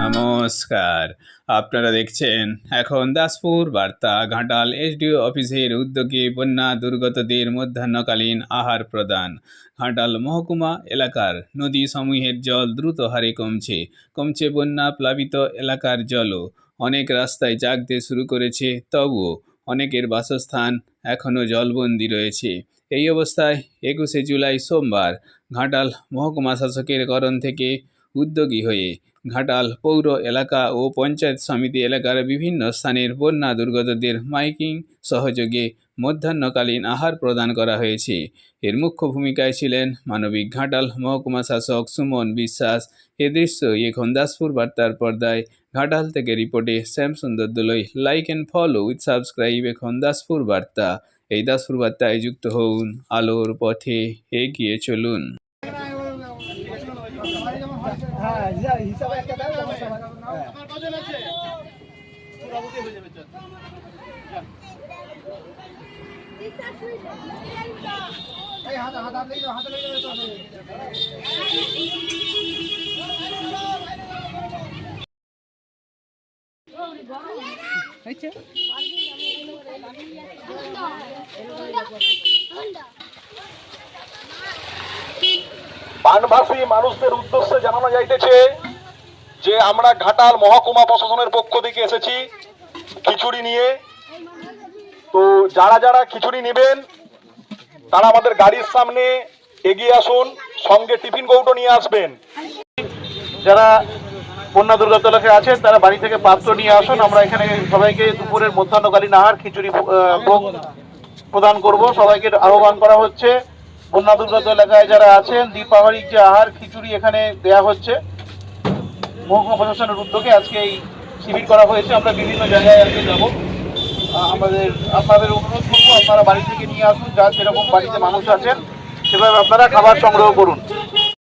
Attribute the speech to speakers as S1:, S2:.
S1: নমস্কার। আপনারা দেখছেন এখন দাসপুর বার্তা, ঘাটাল এসডিও অফিসের উদ্যোগে বন্যা দুর্গতদের মধ্যাহ্নকালীন আহার প্রদান। ঘাটাল মহকুমা এলাকার নদী সমূহের জল দ্রুত হারে কমছে কমছে বন্যা প্লাবিত এলাকার জলও। অনেক রাস্তায় জাগতে শুরু করেছে তবুও অনেকের বাসস্থান এখনও জলবন্দি রয়েছে। এই অবস্থায় একুশে জুলাই সোমবার ঘাটাল মহকুমা শাসকের করণ থেকে উদ্যোগী হয়ে ঘাটাল পৌর এলাকা ও পঞ্চায়েত সমিতি এলাকার বিভিন্ন স্থানের বন্যা দুর্গতদের মাইকিং সহযোগে মধ্যাহ্নকালীন আহার প্রদান করা হয়েছে। এর মুখ্য ভূমিকায় ছিলেন মানবিক ঘাটাল মহকুমা শাসক সুমন বিশ্বাস। এ দৃশ্য এখন দাসপুর বার্তার পর্দায়। ঘাটাল থেকে রিপোর্টে Shyamsundar Doloi. Like and follow with subscribe এখন দাসপুর বার্তা। এই দাসপুর বার্তায় যুক্ত হন আলোর পথে এগিয়ে চলুন।
S2: হ্যাঁ
S3: বানভাসী মানুষদের উদ্দেশ্যে জানানো যাইতেছে যে আমরা ঘাটাল মহকুমা প্রশাসনের পক্ষ থেকে এসেছি খিচুড়ি নিয়ে। তো যারা যারা খিচুড়ি নেবেন, তারা আমাদের গাড়ির সামনে এগিয়ে আসুন, সঙ্গে টিফিন কৌটো নিয়ে আসবেন। যারা বন্যা দুর্গত এলাকায় আছেন, তারা বাড়ি থেকে পাত্র নিয়ে আসুন। আমরা এখানে সবাইকে দুপুরের মধ্যাহ্নকালীন আহার, খিচুড়ি ভোগ প্রদান করব। সবাইকে আহ্বান করা হচ্ছে। বন্যা দুর্গত এলাকায় যারা আছেন, দীপাবলির যে আহার, খিচুড়ি এখানে দেয়া হচ্ছে। মহকুমা প্রশাসনের উদ্যোগে আজকে এই শিবির করা হয়েছে। আমরা বিভিন্ন জায়গায় আজকে যাব। আমাদের, আপনাদের অনুরোধ করব, আপনারা বাড়ি থেকে নিয়ে আসুন। যা যেরকম বাড়িতে মানুষ আছেন, সেভাবে আপনারা খাবার সংগ্রহ করুন।